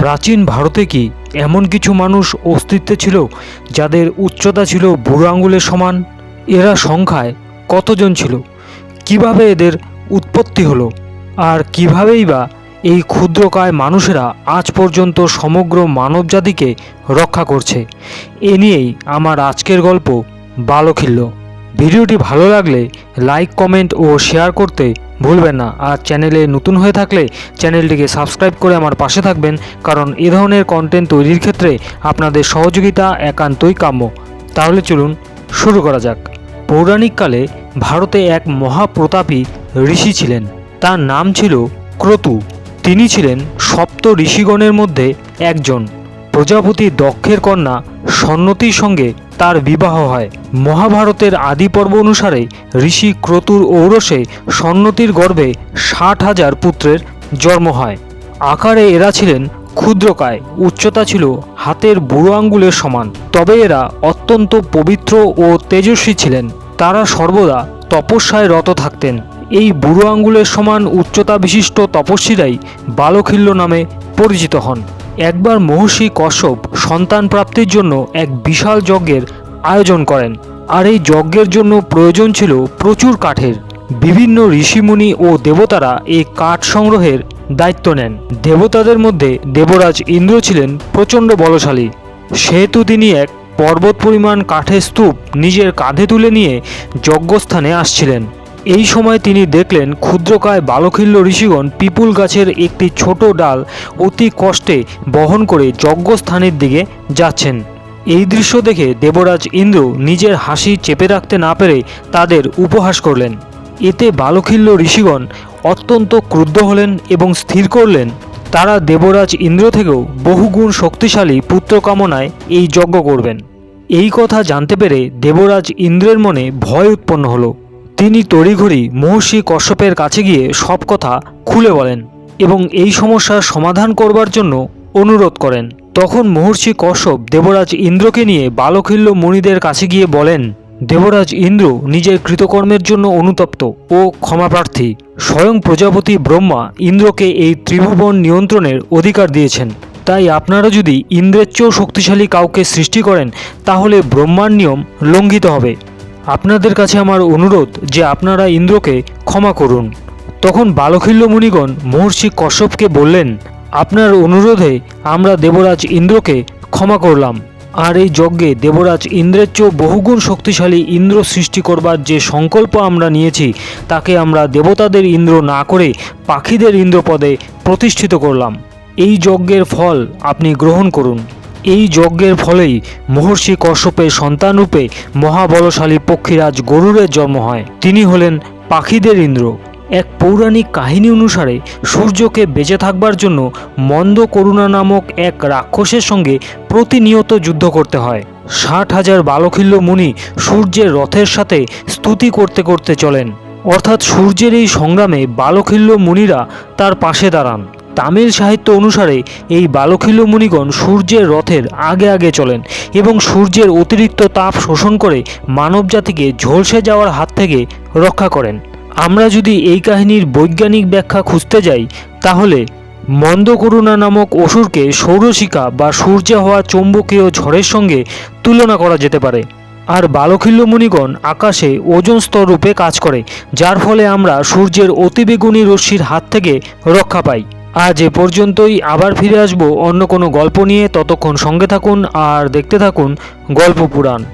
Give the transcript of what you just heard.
প্রাচীন ভারতে কি এমন কিছু মানুষ অস্তিত্বে ছিল যাদের উচ্চতা ছিল বুড়ো আঙুলের সমান? এরা সংখ্যায় কতজন ছিল? কীভাবে এদের উৎপত্তি হলো? আর কিভাবেই বা এই ক্ষুদ্রকায় মানুষেরা আজ পর্যন্ত সমগ্র মানবজাতিকে রক্ষা করছে? এ নিয়েই আমার আজকের গল্প, বালখিল্য। ভিডিওটি ভালো লাগলে লাইক, কমেন্ট ও শেয়ার করতে ভুলবেন না। আর চ্যানেলে নতুন হয়ে থাকলে চ্যানেলটিকে সাবস্ক্রাইব করে আমার পাশে থাকবেন, কারণ এ ধরনের কন্টেন্ট তৈরির ক্ষেত্রে আপনাদের সহযোগিতা একান্তই কাম্য। তাহলে চলুন শুরু করা যাক। পৌরাণিককালে ভারতে এক মহাপ্রতাপী ঋষি ছিলেন। তার নাম ছিল ক্রতু। তিনি ছিলেন সপ্ত ঋষিগণের মধ্যে একজন। প্রজাপতি দক্ষের কন্যা সন্নতির সঙ্গে তার বিবাহ হয়। মহাভারতের আদি পর্ব অনুসারে ঋষি ক্রতুর ঔরসে সন্নতির গর্ভে ষাট হাজার পুত্রের জন্ম হয়। আকারে এরা ছিলেন ক্ষুদ্রকায়, উচ্চতা ছিল হাতের বুড়ো আঙ্গুলের সমান। তবে এরা অত্যন্ত পবিত্র ও তেজস্বী ছিলেন। তারা সর্বদা তপস্যায় রত থাকতেন। এই বুড়ো আঙ্গুলের সমান উচ্চতা বিশিষ্ট তপস্বীরাই বালখিল্য নামে পরিচিত হন। একবার মহর্ষি কশ্যপ সন্তান প্রাপ্তির জন্য এক বিশাল যজ্ঞের আয়োজন করেন। আর এই যজ্ঞের জন্য প্রয়োজন ছিল প্রচুর কাঠের। বিভিন্ন ঋষিমুনি ও দেবতারা এই কাঠ সংগ্রহের দায়িত্ব নেন। দেবতাদের মধ্যে দেবরাজ ইন্দ্র ছিলেন প্রচণ্ড বলশালী। সেহেতু তিনি এক পর্বত পরিমাণ কাঠের স্তূপ নিজের কাঁধে তুলে নিয়ে যজ্ঞস্থানে আসছিলেন। এই সময় তিনি দেখলেন ক্ষুদ্রকায় বালখিল্য ঋষিগণ পিপুল গাছের একটি ছোট ডাল অতি কষ্টে বহন করে যজ্ঞস্থানের দিকে যাচ্ছেন। এই দৃশ্য দেখে দেবরাজ ইন্দ্র নিজের হাসি চেপে রাখতে না পেরে তাদের উপহাস করলেন। এতে বালখিল্য ঋষিগণ অত্যন্ত ক্রুদ্ধ হলেন এবং স্থির করলেন। তারা দেবরাজ ইন্দ্র থেকেও বহুগুণ শক্তিশালী পুত্র কামনায় এই যজ্ঞ করবেন। এই কথা জানতে পেরে দেবরাজ ইন্দ্রের মনে ভয় উৎপন্ন হলো। তিনি তড়িঘড়ি মহর্ষি কশ্যপের কাছে গিয়ে সব কথা খুলে বলেন এবং এই সমস্যার সমাধান করবার জন্য অনুরোধ করেন। তখন মহর্ষি কশ্যপ দেবরাজ ইন্দ্রকে নিয়ে বালখিল্য মুনিদের কাছে গিয়ে বলেন, দেবরাজ ইন্দ্র নিজের কৃতকর্মের জন্য অনুতপ্ত ও ক্ষমাপ্রার্থী। স্বয়ং প্রজাপতি ব্রহ্মা ইন্দ্রকে এই ত্রিভুবন নিয়ন্ত্রণের অধিকার দিয়েছেন। তাই আপনারা যদি ইন্দ্রের চেয়েও শক্তিশালী কাউকে সৃষ্টি করেন, তাহলে ব্রহ্মার নিয়ম লঙ্ঘিত হবে। আপনাদের কাছে আমার অনুরোধ যে আপনারা ইন্দ্রকে ক্ষমা করুন। তখন বালখিল্য মুনিগণ মহর্ষি কশ্যপকে বললেন, আপনার অনুরোধে আমরা দেবরাজ ইন্দ্রকে ক্ষমা করলাম। আর এই যজ্ঞে দেবরাজ ইন্দ্রের চেয়েও বহুগুণ শক্তিশালী ইন্দ্র সৃষ্টি করবার যে সংকল্প আমরা নিয়েছি, তাকে আমরা দেবতাদের ইন্দ্র না করে পাখিদের ইন্দ্রপদে প্রতিষ্ঠিত করলাম। এই যজ্ঞের ফল আপনি গ্রহণ করুন। এই যজ্ঞের ফলেই মহর্ষি কশ্যপের সন্তানরূপে মহাবলশালী পক্ষীরাজ গরুরের জন্ম হয়। তিনি হলেন পাখিদের ইন্দ্র। এক পৌরাণিক কাহিনী অনুসারে সূর্যকে বেঁচে থাকবার জন্য মন্দ করুণা নামক এক রাক্ষসের সঙ্গে প্রতিনিয়ত যুদ্ধ করতে হয়। ষাট হাজার বালখিল্য মুনি সূর্যের রথের সাথে স্তুতি করতে করতে চলেন। অর্থাৎ সূর্যের এই সংগ্রামে বালখিল্য মুনিরা তার পাশে দাঁড়ান। তামিল সাহিত্য অনুসারে এই বালখিল্য মুনিগণ সূর্যের রথের আগে আগে চলেন এবং সূর্যের অতিরিক্ত তাপ শোষণ করে মানবজাতিকে ঝলসে যাওয়ার হাত থেকে রক্ষা করেন। আমরা যদি এই কাহিনীর বৈজ্ঞানিক ব্যাখ্যা খুঁজতে যাই, তাহলে মন্দকরুণা নামক অসুরকে সৌরশিখা বা সূর্যে হওয়া চৌম্বকীয় ঝড়ের সঙ্গে তুলনা করা যেতে পারে। আর বালখিল্য মুনিগণ আকাশে ওজন স্তর রূপে কাজ করে, যার ফলে আমরা সূর্যের অতিবেগুনি রশ্মির হাত থেকে রক্ষা পাই। আজ এ পর্যন্তই, আবার ফিরে আসব অন্য কোনো গল্প নিয়ে। ততক্ষণ সঙ্গে থাকুন আর দেখতে থাকুন গল্প পুরাণ।